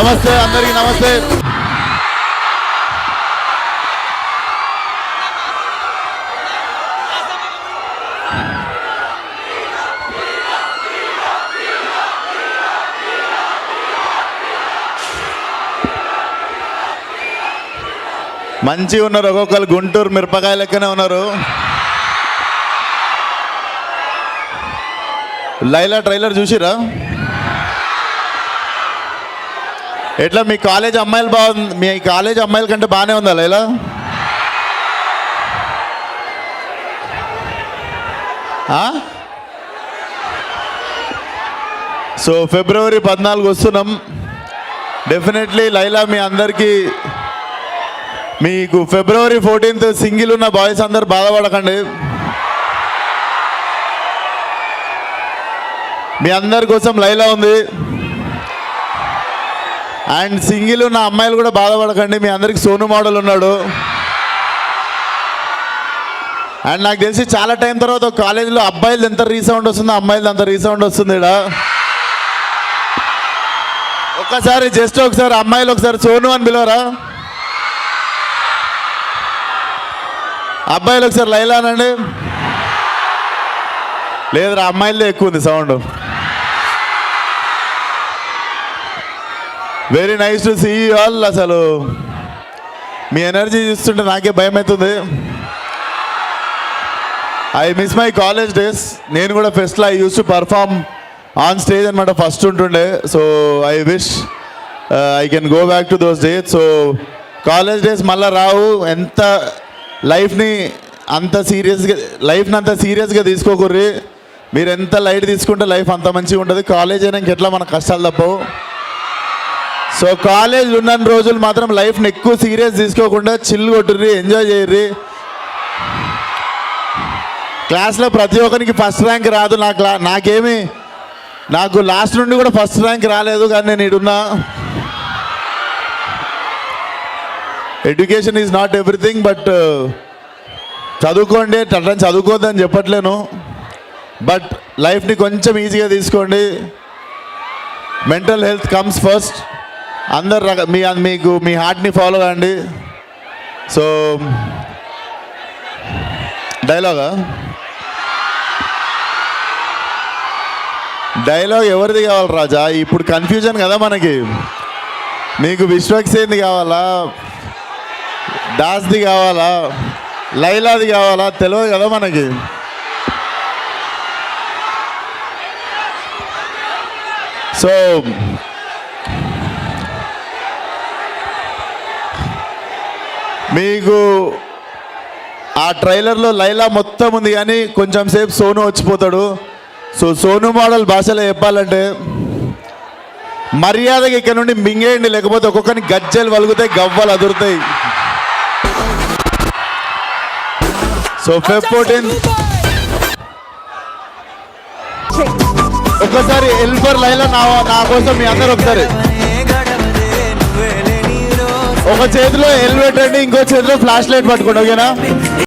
నమస్తే అందరికీ నమస్తే. మంచిగా ఉన్నారు ఒక్కొక్కరు. గుంటూరు మిరపకాయ లెక్కనే ఉన్నారు. లైలా ట్రైలర్ చూసిరా? ఎట్లా మీ కాలేజ్ అమ్మాయిలు బాగుంది మీ కాలేజ్ అమ్మాయిల కంటే బాగానే ఉందా లైలా? సో ఫిబ్రవరి పద్నాలుగు వస్తున్నాం. డెఫినెట్లీ లైలా మీ అందరికీ మీకు ఫిబ్రవరి ఫోర్టీన్త్ సింగిల్ ఉన్న బాయ్స్ అందరు బాధపడకండి. మీ అందరి కోసం లైలా ఉంది. అండ్ సింగిల్ ఉన్న అమ్మాయిలు కూడా బాధపడకండి మీ అందరికి సోను మోడల్ ఉన్నాడు. అండ్ నాకు తెలిసి చాలా టైం తర్వాత ఒక కాలేజీలో అబ్బాయిలు ఎంత రీసౌండ్ వస్తుందో అమ్మాయిలు అంత రీసౌండ్ వస్తుంది ఇక్కడ ఒక్కసారి జస్ట్ ఒకసారి అమ్మాయిలు ఒకసారి సోను అని పిలవరా? అబ్బాయిలు ఒకసారి లైలానండి. లేదురా అమ్మాయిలదే ఎక్కువ ఉంది sound. Very nice to see all అసలు మీ ఎనర్జీ చూస్తుంటే నాకే భయం అవుతుంది I miss my college days నేను కూడా ఫెస్ట్లో I use to perform on stage అనమాట ఫస్ట్ ఉంటుండే. So I wish I can go back to those days so college days మళ్ళీ రావు. ఎంత లైఫ్ని అంత సీరియస్గా లైఫ్ని అంత సీరియస్గా తీసుకోకూర్రి. మీరు ఎంత లైట్ తీసుకుంటే లైఫ్ అంత మంచిగా ఉంటుంది. కాలేజ్ అయినా ఎట్లా మన కష్టాలు తప్పవు. సో కాలేజ్ ఉన్న రోజులు మాత్రం లైఫ్ని ఎక్కువ సీరియస్ తీసుకోకుండా చిల్ కొట్టుర్రి ఎంజాయ్ చేయర్రి. క్లాస్లో ప్రతి ఒక్కరికి ఫస్ట్ ర్యాంక్ రాదు. నా క్లా నాకేమి? నాకు లాస్ట్ నుండి కూడా ఫస్ట్ ర్యాంక్ రాలేదు కానీ నేను ఇడున్నా. Education is not everything but చదువుకోండి అట్లా చదువుకోవద్దని చెప్పట్లేను. బట్ లైఫ్ని కొంచెం ఈజీగా తీసుకోండి. మెంటల్ హెల్త్ కమ్స్ ఫస్ట్ అందరు రక మీ మీకు మీ హార్ట్ని ఫాలో కండి. సో డైలాగా డైలాగ్ ఎవరిది కావాలి రాజా? ఇప్పుడు కన్ఫ్యూజన్ కదా మనకి. మీకు విశ్వక్సేన్ది కావాలా? దాస్ది కావాలా? లైలాది కావాలా? తెలియదు కదా మనకి. సో మీకు ఆ ట్రైలర్లో లైలా మొత్తం ఉంది కానీ కొంచెం సేపు సోను వచ్చిపోతాడు. సో సోను మోడల్ భాషలో చెప్పాలంటే మర్యాదగా ఇక్కడ నుండి మింగేయండి లేకపోతే ఒక్కొక్కరిని గజ్జలు వలుగుతాయి గవ్వలు అదురుతాయి. So Feb fourteen. ఒక్కసారి ఎల్ఫర్ లైలా నా నా కోసం మీ అందరు ఒకసారి. ఒక చేతిలో హెల్మెట్ అండి ఇంకో చేతిలో ఫ్లాష్ లైట్ పట్టుకోండి ఓకేనా?